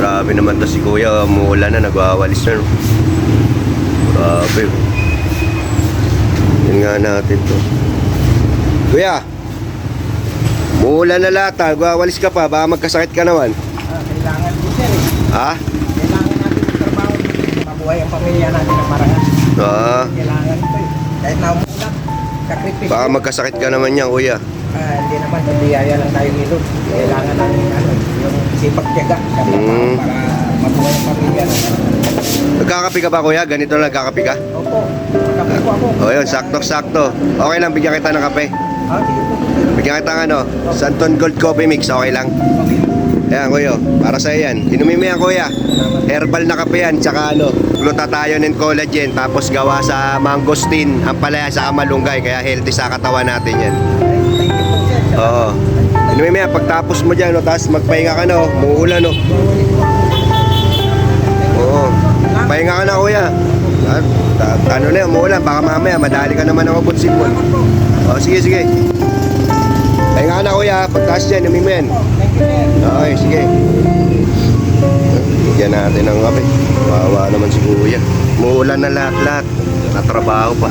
Grabe naman to si kuya, umuulan na, nagwawalis na. no. Grabe. Yan nga natin to. Kuya, umuulan na lahat ha, nagwawalis ka pa, baka magkasakit ka naman. Ah, kailangan din sir eh. Ha? Kailangan natin magtrabaho. Mabuhay ang pamilya natin ng marangal. Ah, Kailangan ito eh. Kahit na umulan, sakripis. baka magkasakit ka naman yan kuya. Ah, hindi naman, biyaya lang tayo nilod. Kailangan natin ano, yung trabaho Mm. para mabuhay ang pamilya. Nagkakapi ka ba kuya? Ganito lang nagkakapi ka? Opo, magkape po ako. O yun, sakto-sakto. Okay lang, bigyan kita ng kape. Ah, sige po. Bigyan kita ng ano, Santon Gold Coffee Mix, okay lang? Ayan kuya, para sa yan. Inumin mo yan kuya. Herbal na kape yan, tsaka ano, glutathione and collagen, tapos gawa sa mangosteen, ang palaya sa malunggay, kaya healthy sa katawan natin yan. Thank you. Oo. Inumin mo yan, pagtapos mo dyan, no, tapos magpahinga ka na, oh, muulan, no. Oo. Pahinga ka na kuya. Ah, ta- ano na umuulan, baka mamaya, madali ka naman ng abot sipon. O, sige, sige. Pahinga ka na kuya, pagtaas dyan, mo sir. Okay, sige. Bigyan natin ng kape. Wawa naman si kuya. Muulan na lahat-lahat. Natrabaho pa.